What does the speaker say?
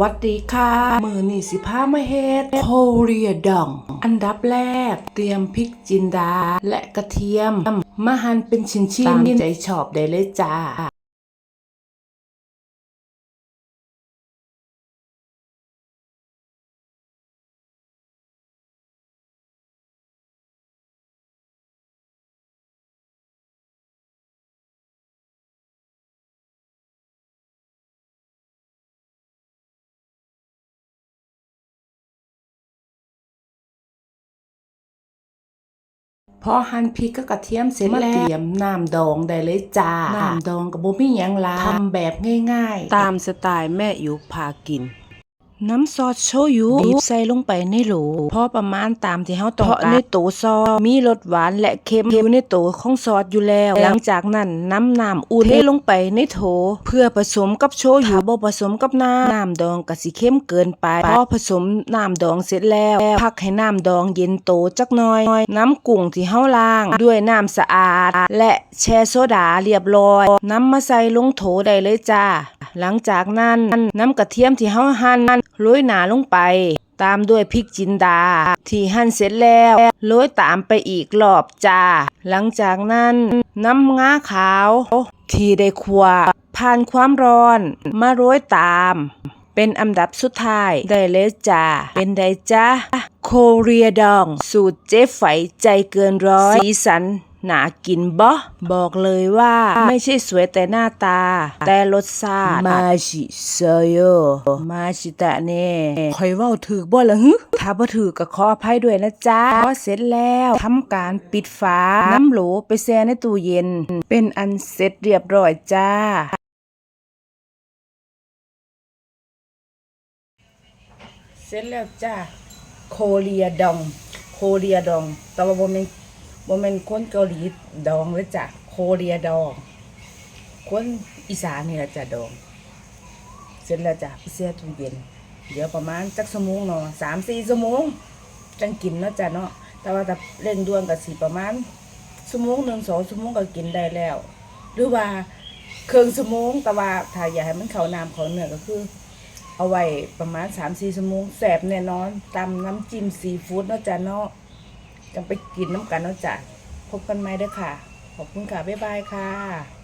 วัสดีค่ะ มือนี่สิพามาเฮ็ดโคเรียดอง อันดับแรก เตรียมพริกจินดาและกระเทียม มาหั่นเป็นชิ้นๆตามใจชอบได้เลยจ้า พอหั่นพริกกับกระเทียมเสร็จแล้วเตรียมน้ำดองได้เลยจ้าน้ำดองกับบ่มีหยังหลายทำแบบง่ายๆ ตามสไตล์แม่อยู่พากิน น้ำซอสโชยุบีบใส่ลงไปในโหลพอประมาณตามที่เฮาต้องการเพราะในตัวซอสมีรสหวานและเค็มอยู่ในตัวของซอสอยู่แล้ว หลังจากนั้นน้ำน้ำอุ่นเทลงไปในโถ เพื่อผสมกับโชยุถ้าบ่ผสมกับน้ำน้ำดองก็สิเข้มเกินไป พอผสมน้ำดองเสร็จแล้วพักให้น้ำดองเย็นโตจักหน่อย น้ำกุ้งที่เฮาล้าง ด้วยน้ำสะอาด และแช่โซดาเรียบร้อยนำมาใส่ลงโถได้เลยจ้า หลังจากนั้นน้ำกระเทียมที่เฮาหั่นโรยหนาลงไป ตามด้วยพริกจินดา ที่หั่นเสร็จแล้วโรยตามไปอีกรอบจ้า หลังจากนั้นน้ำงาขาว ที่ได้คั่วผ่านความร้อนมาโรยตาม เป็นอันดับสุดท้ายได้เลยจ้าเป็นไดจ้าโคเรียดอง สูตรเจ๊ไฝใจเกินร้อยสีสัน หนากินบ่บอกเลยว่าไม่ใช่สวยแต่หน้าตา แต่รสชาติมาชิเซโยมาชิตะเน่คอยเว้าถือบ่ละหึถ้าบ่ถือก็ขออภัยด้วยนะจ๊ะพอเสร็จแล้วทำการปิดฝาน้ำโหลไปแช่ในตู้เย็น เป็นอันเสร็จเรียบร้อยจ้าเสร็จแล้วจ้าโคเรียดอง โคเรียดองแต่ว่าบ่แม่น บ่แม่นคนเกาหลีดองเลยจ้ะโคเรียดอง คนอีสานนี่แหละจ้ะดอง เสร็จแล้วจ้ะไปแช่ตู้เย็น เดี๋ยวประมาณจักชั่วโมงเนาะสามสี่ชั่วโมงจังกินเนาะจ้ะเนาะ แต่ว่าถ้าเร่งด่วนก็สิประมาณชั่วโมงหนึ่งสองชั่วโมงก็กินได้แล้ว หรือว่าเครึ่งชั่วโมงแต่ว่าถ้าอยากให้มันเขาน้ำเขาเนื้อก็คือ เอาไว้ประมาณสามสี่ชั่วโมงแสบแน่นอนตำน้ำจิ้มซีฟู้ดเนาะจ้ะเนาะ จังไปกินน้ำกันเนาะจ้ะพบกันไหมเด้อค่ะ ขอบคุณค่ะ บ๊ายบายค่ะ